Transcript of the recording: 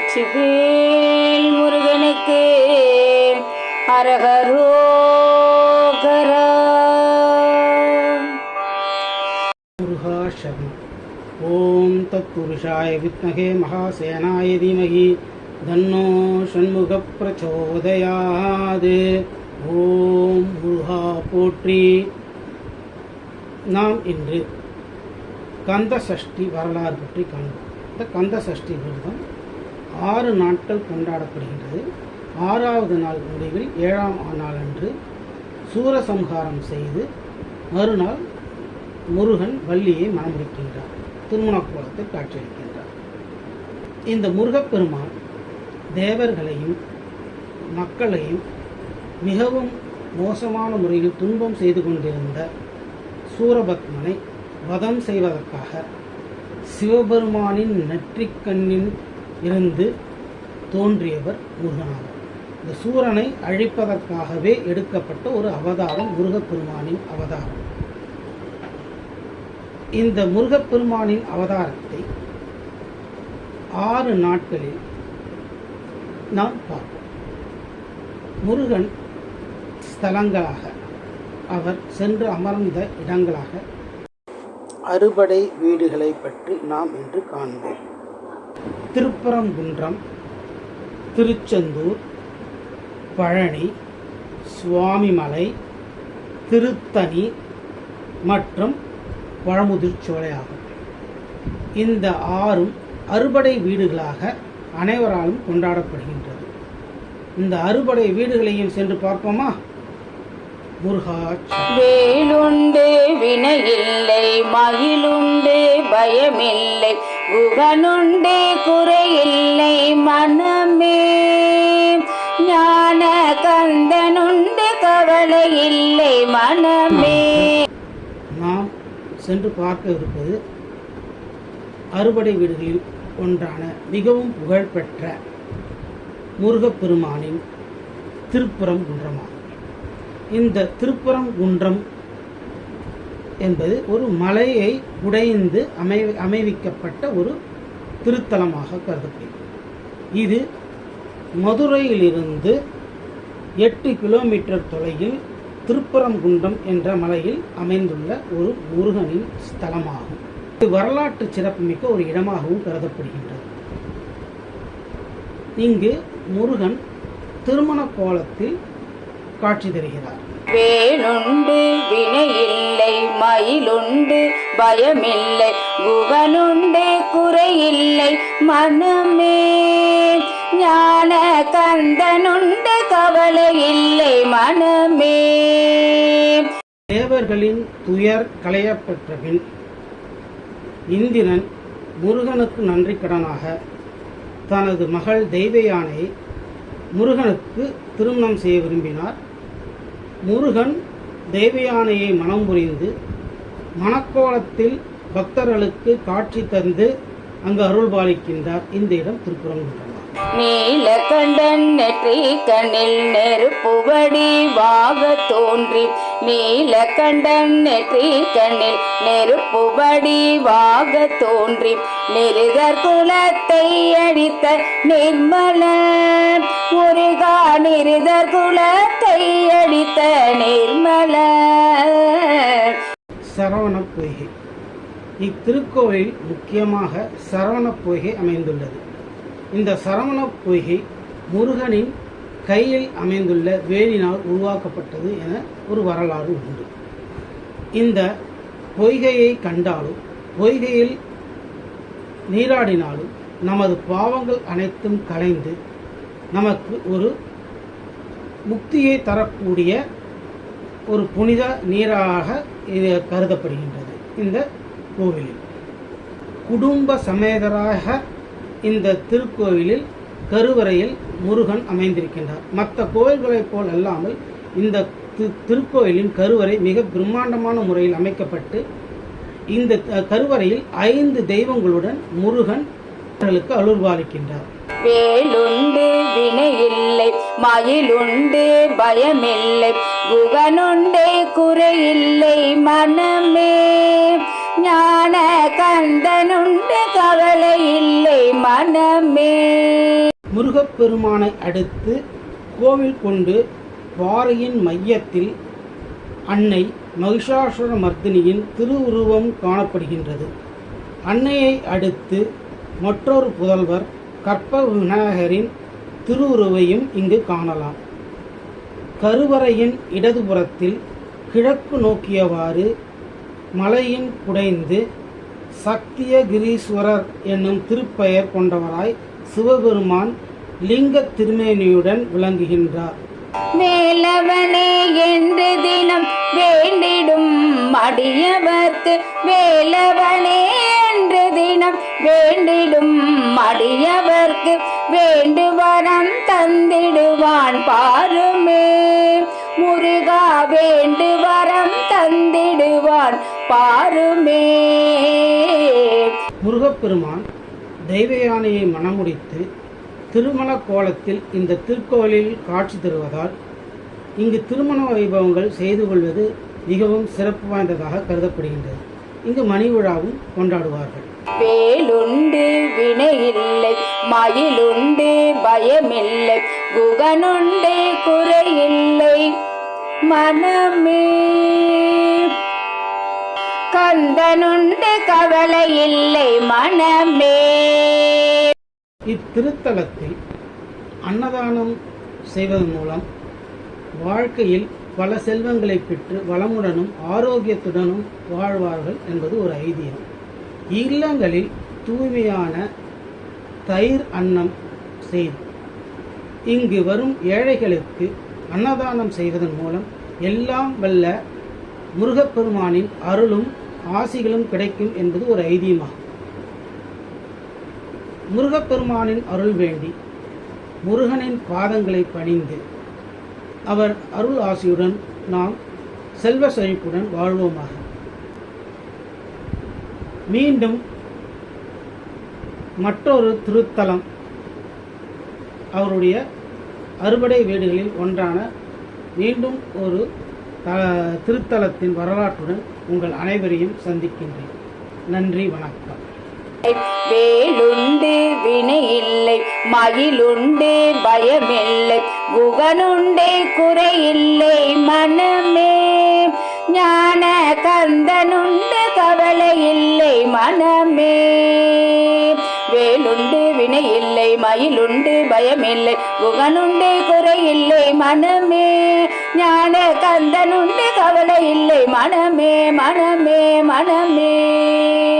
வெற்றிவேல் முருகனுக்கு அரகரோகரா முருகா சரணம் ஓம் தத்புருஷாய வித்மகே மகாசேனாய தீமகி. தன்னோ ஷண்முக பிரச்சோதயாது ஓம் முருகா போற்றி. நாம் இன்று கந்த சஷ்டி வரலாறு பற்றி காண்போம். இந்த கந்த சஷ்டி விரதம் ஆறு நாட்கள் கொண்டாடப்படுகின்றது. ஆறாவது நாள் முடிவில் ஏழாம் நாள் அன்று சூரசம்ஹாரம் செய்து மறுநாள் முருகன் வள்ளியை மணமுடிக்கின்றார் திருமண கோலத்தில் காட்சியளிக்கின்றார். இந்த முருகப்பெருமான் தேவர்களையும் மக்களையும் மிகவும் மோசமான முறையில் துன்பம் செய்து கொண்டிருந்த சூரபத்மனை வதம் செய்வதற்காக சிவபெருமானின் நெற்றிக்கண்ணின் இருந்து தோன்றியவர் முருகனாகும் இந்த சூரனை அழிப்பதற்காகவே எடுக்கப்பட்ட ஒரு அவதாரம் முருகப்பெருமானின் அவதாரம். இந்த முருகப்பெருமானின் அவதாரத்தை ஆறு நாட்களில் நாம் பார்ப்போம். முருகன் ஸ்தலங்களாக அவர் சென்று அமர்ந்த இடங்களாக அறுபடை வீடுகளை பற்றி நாம் இன்று காண்போம். திருப்பரங்குன்றம் திருச்செந்தூர் பழனி சுவாமிமலை திருத்தணி மற்றும் பழமுதிர்ச்சோலை ஆகும். இந்த ஆறும் அறுபடை வீடுகளாக அனைவராலும் கொண்டாடப்படுகின்றது. இந்த அறுபடை வீடுகளையும் சென்று பார்ப்போமா? முருகா சரணம். வினையில்லை மகிழுண்டு பயமில்லை. குகனுண்டு குறையில்லை மனமே. ஞான கந்தனுண்டு கவலை இல்லை மனமே. நாம் சென்று பார்க்க இருப்பது அறுபடை வீடுகளில் ஒன்றான மிகவும் புகழ்பெற்ற முருகப்பெருமானின் திருப்புறம் குன்றமாகும். இந்த திருப்புறம் குன்றம் என்பது ஒரு மலையை உடைந்து அமை அமைவிக்கப்பட்ட ஒரு திருத்தலமாக கருதப்படுகிறது. இது மதுரையிலிருந்து எட்டு கிலோமீட்டர் தொலைவில் திருப்பரங்குன்றம் என்ற மலையில் அமைந்துள்ள ஒரு முருகனின் ஸ்தலமாகும். இது வரலாற்று சிறப்புமிக்க ஒரு இடமாகவும் கருதப்படுகின்றது. இங்கு முருகன் திருமண கோலத்தில் காட்சி தருகிறார். வேலுண்டு வினையில்லை மயிலுண்டு பயமில்லை குவனுண்டு குறையில்லை மனமே. ஞான கந்தனுண்டு கவலை இல்லை மனமே. தேவர்களின் துயர் களையப்பெற்ற பின் இந்திரன் முருகனுக்கு நன்றி கடனாக தனது மகள் தெய்வயானை முருகனுக்கு திருமணம் செய்ய விரும்பினார். முருகன் தேவயானையை மனம் புரிந்து மணக்கோலத்தில் பக்தர்களுக்கு காட்சி தந்து அங்கு அருள்பாலிக்கின்றார். இந்த இடம் திருப்புறங்குன்றம் நீலகண்டன் நெற்றி கண்ணில் நெருப்புவடி வாக தோன்றி. நீலகண்டன் நெற்றி கண்ணில் நெருப்புவடி வாக தோன்றி. நிருதர் குலத்தை அடித்த நிர்மல முருகா நிருதர் குலத்தை அடித்த நிர்மல சரவண பொய்கை. இத்திருக்கோவில் முக்கியமாக சரவண பொய்கை அமைந்துள்ளது. இந்த சரவண பொய்கை முருகனின் கையில் அமைந்துள்ள வேலினால் உருவாக்கப்பட்டது என ஒரு வரலாறு உண்டு. இந்த பொய்கையை கண்டாலும் பொய்கையில் நீராடினாலும் நமது பாவங்கள் அனைத்தும் கலைந்து நமக்கு ஒரு முக்தியை தரக்கூடிய ஒரு புனித நீராக இது கருதப்படுகின்றது இந்த கோவிலில். குடும்ப சமேதராக இந்த திருக்கோவிலில் கருவறையில் முருகன் அமைந்திருக்கின்றார். மற்ற கோவில்களைப் போல் அல்லாமல் இந்த திருக்கோயிலின் திருக்கோவிலின் கருவறை மிக பிரம்மாண்டமான முறையில் அமைக்கப்பட்டு இந்த கருவறையில் ஐந்து தெய்வங்களுடன் முருகன் அவர்களுக்கு அருள்பாலிக்கின்றார். வேலுண்டு வினையில்லை மயிலுண்டு பயமில்லை குகனுண்டே குறையில்லை மனமே. ஞான கந்தனுண்டு கவலை இல்லை முருகப்பெருமானை அடுத்து கோவில் கொண்டு பாறையின் மையத்தில் அன்னை மகிஷாசுர மர்தினியின் திருவுருவம் காணப்படுகின்றது. அன்னையை அடுத்து மற்றொரு புதல்வர் கற்ப விநாயகரின் திருவுருவையும் இங்கு காணலாம். கருவறையின் இடதுபுறத்தில் கிழக்கு நோக்கியவாறு மலையின் குடைந்து சக்தியகிரீஸ்வரர் என்னும் திருப்பெயர் கொண்டவராய் சிவபெருமான் லிங்க திருமேனியுடன் விளங்குகின்றார். மேலவனே என்று தினம் வேண்டிடும் அடியவர்க்கு வேலவனே என்று தினம் வேண்டிடும் அடியவர்க்கு வேண்டுவரம் தந்திடுவான் பாருமே. முருகா வேண்டுவரம் தந்திடுவான் பாருமே. முருகப்பெருமான் தெய்வ யானையை மணமுடித்து திருமண கோலத்தில் இந்த திருக்கோயிலில் காட்சி தருவதால் இங்கு திருமண வைபவங்கள் செய்து கொள்வது மிகவும் சிறப்பு வாய்ந்ததாக கருதப்படுகின்றது. இங்கு மணி விழாவும் கொண்டாடுவார்கள். வேலுண்டு வினையில்லை மயிலுண்டு பயமில்லை குகனுண்டு குறையில்லை. மனமே கந்தனுண்டு கவலை இல்லை மனமே இத்திருத்தலத்தில் அன்னதானம் செய்வதன் மூலம் வாழ்க்கையில் பல செல்வங்களை பெற்று வளமுடனும் ஆரோக்கியத்துடனும் வாழ்வார்கள் என்பது ஒரு ஐதீகம். இல்லங்களில் தூய்மையான தயிர் அன்னம் செய்து இங்கு வரும் ஏழைகளுக்கு அன்னதானம் செய்வதன் மூலம் எல்லாம் வல்ல முருகப்பெருமானின் அருளும் ஆசிகளும் கிடைக்கும் என்பது ஒரு ஐதீகமாகும். முருகப்பெருமானின் அருள் வேண்டி முருகனின் பாதங்களை பணிந்து அவர் அருள் ஆசியுடன் நாம் செல்வ செழிப்புடன் வாழ்வோமாக. மீண்டும் மற்றொரு திருத்தலம் அவருடைய அறுபடை வீடுகளில் ஒன்றான மீண்டும் ஒரு த- திருத்தலத்தின் வரலாற்றுடன் உங்கள் அனைவரையும் சந்திக்கின்றேன். நன்றி வணக்கம். வேலுண்டு இல்லை. மயிலுண்டு பயமில்லை. குகனுண்டே குறையில்லை. மனமே ஞான கந்தனுண்டு கவலை இல்லை மனமே வேலுண்டு வினை இல்லை மயிலுண்டு பயமில்லை. குகனுண்டு குறையில்லை. மனமே ஞான கந்தனுண்டு கவலை இல்லை மனமே மனமே மனமே.